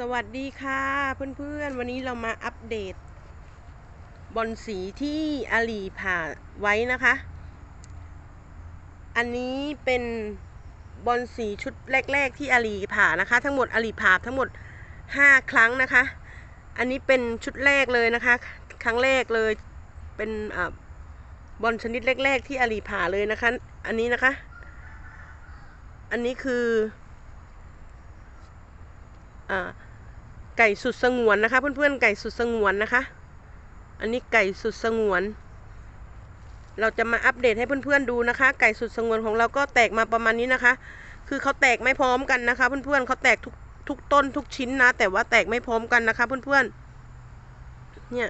สวัสดีค่ะเพื่อนๆ วันนี้เรามาอัปเดต บอลสีที่อาลีผ่าไว้นะคะ อันนี้เป็นบอลสีชุดแรก ๆ ที่อาลีผ่านะคะ ทั้งหมดอาลีผ่าทั้งหมด 5 ครั้งนะคะ อันนี้เป็นชุดแรกเลยนะคะ ครั้งแรกเลยเป็นอบอลชนิดแรก ๆ ที่อาลีผ่าเลยนะคะ อันนี้นะคะ อันนี้คืออ่า ไก่สุดสงวนนะคะ เพื่อนๆไก่สุดสงวนนะคะ อันนี้ไก่สุดสงวน เราจะมาอัปเดตให้เพื่อนๆดูนะคะ ไก่สุดสงวนของเราก็แตกมาประมาณนี้นะคะ คือเขาแตกไม่พร้อมกันนะคะ เพื่อนๆเขาแตกทุกทุกต้นทุกชิ้นนะ แต่ว่าแตกไม่พร้อมกันนะคะ เพื่อนๆเนี่ย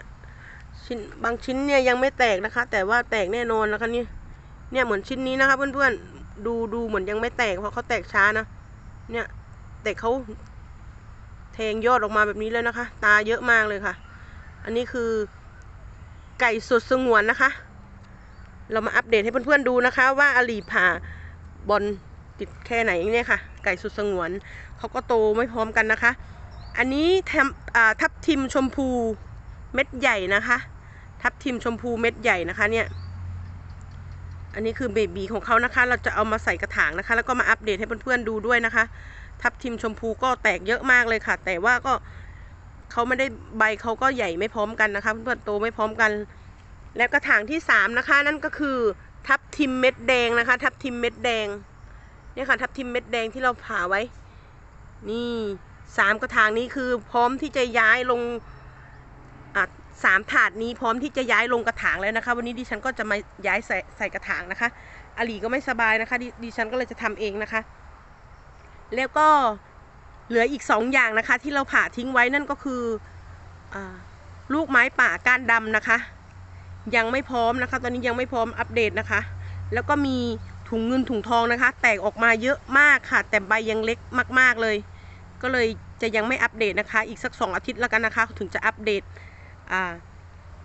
ชิ้นบางชิ้นเนี่ยยังไม่แตกนะคะ แต่ว่าแตกแน่นอนนะคะนี่เนี่ยเหมือนชิ้นนี้นะคะ เพื่อนๆดูดูเหมือนยังไม่แตกเพราะเขาแตกช้านะเนี่ยแต่เขา ทงยอดออกมาแบบนี้แล้วนะคะ ตาเยอะมากเลยค่ะ อันนี้คือไก่สุดสงวนนะคะ เรามาอัปเดตให้เพื่อนๆดูนะคะ ว่าอลีผ่าบอลติดแค่ไหนเนี่ยค่ะ ไก่สุดสงวนเขาก็โตไม่พร้อมกันนะคะ อันนี้แทมอ่าทับทิมชมพูเม็ดใหญ่นะคะ ทับทิมชมพูเม็ดใหญ่นะคะเนี่ยอันนี้คือเบบีของเขานะคะ เราจะเอามาใส่กระถางนะคะ แล้วก็มาอัปเดตให้เพื่อนๆดูด้วยนะคะ ทับทิมชมพูก็แตกเยอะมากเลยค่ะ แต่ว่าก็เขาไม่ได้ใบเขาก็ใหญ่ไม่พร้อมกันนะคะเพื่อนๆโตไม่พร้อมกัน แล้วกระถางที่สามนะคะ นั่นก็คือทับทิมเม็ดแดงนะคะ ทับทิมเม็ดแดงเนี่ยค่ะทับทิมเม็ดแดงที่เราผ่าไว้ นี่สามกระถางนี้คือพร้อมที่จะย้ายลงอะสามถาดนี้พร้อมที่จะย้ายลงกระถางแล้วนะคะ วันนี้ดิฉันก็จะมาย้ายใส่ใส่กระถางนะคะอลีก็ไม่สบายนะคะดดิฉันก็เลยจะทำเองนะคะ แล้วก็เหลืออีกสองอย่างนะคะ ที่เราผ่าทิ้งไว้นั่นก็คืออลูกไม้ป่าก้านดำนะคะ ยังไม่พร้อมนะคะ ตอนนี้ยังไม่พร้อมอัปเดตนะคะ แล้วก็มีถุงเงินถุงทองนะคะ แตกออกมาเยอะมากค่ะ แต่ใบยังเล็กมาก ๆเลย ก็เลยจะยังไม่อัปเดตนะคะ อีกสักสองอาทิตย์แล้วกันนะคะ ถึงจะอัปเดต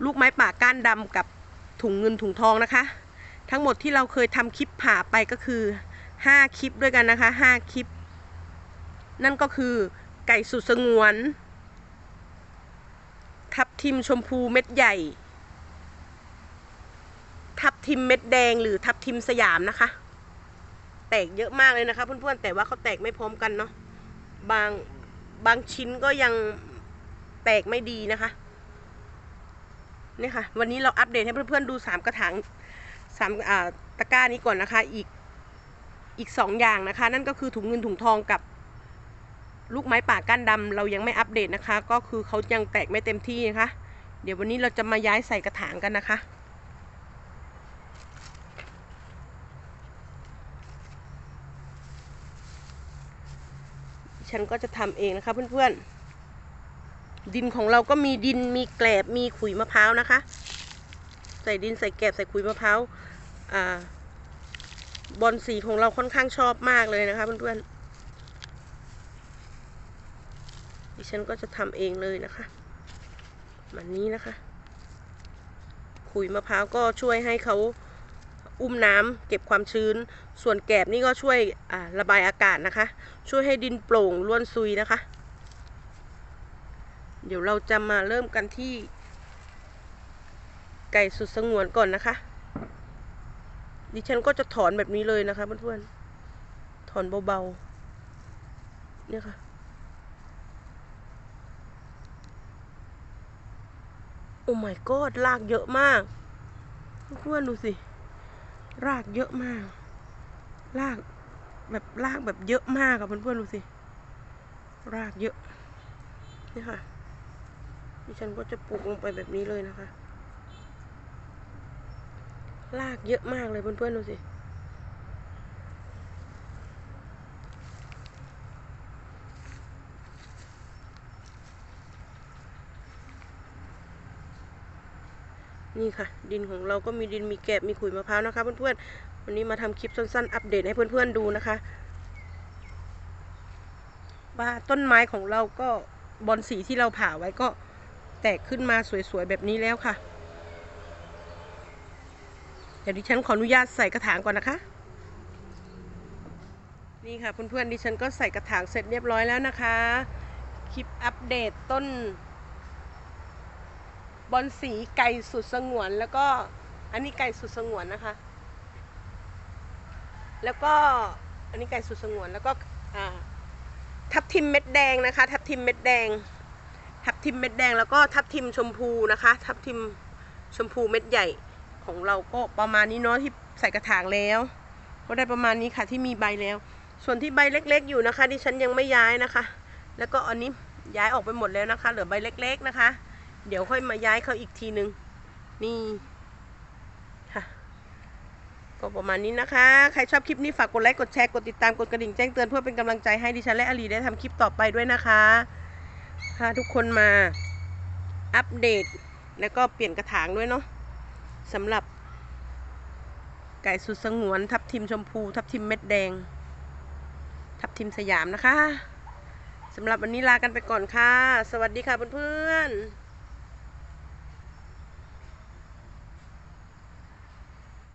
ลูกไม้ป่าก้านดำกับถุงเงินถุงทองนะคะ ทั้งหมดที่เราเคยทำคลิปผ่าไปก็คือ 5 คลิปด้วยกันนะคะ 5 คลิป นั่นก็คือไก่สุดสงวน ทับทิมชมพูเม็ดใหญ่ ทับทิมเม็ดแดงหรือทับทิมสยามนะคะ แตกเยอะมากเลยนะคะเพื่อนๆแต่ว่าเขาแตกไม่พร้อมกันเนาะบางบางชิ้นก็ยังแตกไม่ดีนะคะนี่ค่ะ วันนี้เราอัปเดตให้เพื่อนๆดูสามกระถางสามตะกร้านี้ก่อนนะคะ อีกอีกสองอย่างนะคะ นั่นก็คือถุงเงินถุงทองกับ ลูกไม้ป่าก้านดำเรายังไม่อัปเดตนะคะ ก็คือเขายังแตกไม่เต็มที่นะคะ เดี๋ยววันนี้เราจะมาย้ายใส่กระถางกันนะคะ ฉันก็จะทำเองนะคะเพื่อนๆ ดินของเราก็มีดินมีแกลบมีขุยมะพร้าวนะคะ ใส่ดินใส่แกลบใส่ขุยมะพร้าวอ่าบอลสีของเราค่อนข้างชอบมากเลยนะคะเพื่อนๆ ดิฉันก็จะทำเองเลยนะคะแบบนี้นะคะ ขุยมะพร้าวก็ช่วยให้เขาอุ้มน้ำเก็บความชื้น ส่วนแกบนี่ก็ช่วยระบายอากาศนะคะ ช่วยให้ดินโปร่งล้วนซุยนะคะ เดี๋ยวเราจะมาเริ่มกันที่ ไก่สุดสงวนก่อนนะคะ ดิฉันก็จะถอนแบบนี้เลยนะคะเพื่อนๆ ถอนเบาๆ เนี่ยค่ะ โอ้ my god รากเยอะมากเพื่อนดูสิ รากเยอะมาก รากแบบรากแบบเยอะมากอะเพื่อนๆดูสิ รากเยอะ นี่ค่ะ ดิฉันก็จะปลูกลงไปแบบนี้เลยนะคะ รากเยอะมากเลยเพื่อนๆดูสิ นี่ค่ะ ดินของเราก็มีดินมีแกบมีขุยมะพร้าวนะคะเพื่อนๆวันนี้มาทำคลิปสั้นๆ อัปเดตให้เพื่อนๆดูนะคะว่าต้นไม้ของเราก็บอนสีที่เราผ่าไว้ก็แตกขึ้นมาสวยๆแบบนี้แล้วค่ะ เดี๋ยวดิฉันขออนุญาตใส่กระถางก่อนนะคะ นี่ค่ะเพื่อนๆดิฉันก็ใส่กระถางเสร็จเรียบร้อยแล้วนะคะ คลิปอัปเดตต้น บอลสีไก่สุดสงวนแล้วก็อันนี้ไก่สุดสงวนนะคะ แล้วก็อันนี้ไก่สุดสงวนแล้วก็ทับทิมเม็ดแดงนะคะ ทับทิมเม็ดแดง ทับทิมเม็ดแดงแล้วก็ทับทิมชมพูนะคะ ทับทิมชมพูเม็ดใหญ่ของเราก็ประมาณนี้เนาะที่ใส่กระถางแล้ว ก็ได้ประมาณนี้ค่ะที่มีใบแล้ว ส่วนที่ใบเล็ก ๆ อยู่นะคะ ดิฉันยังไม่ย้ายนะคะ แล้วก็อันนี้ย้ายออกไปหมดแล้วนะคะ เหลือใบเล็ก ๆ นะคะ เดี๋ยวค่อยมาย้ายเขาอีกทีนึง นี่ค่ะ ก็ประมาณนี้นะคะ ใครชอบคลิปนี้ฝากกดไลค์ กดแชร์ กดติดตาม กดกระดิ่งแจ้งเตือนเพื่อเป็นกำลังใจให้ดิฉันและอลีได้ทำคลิปต่อไปด้วยนะคะพาทุกคนมาอัปเดต แล้วก็เปลี่ยนกระถางด้วยเนาะสำหรับ ไก่สุดสงวน ทับทิมชมพู ทับทิมเม็ดแดง ทับทิมสยามนะคะสำหรับวันนี้ลากันไปก่อนค่ะ สวัสดีค่ะเพื่อนๆ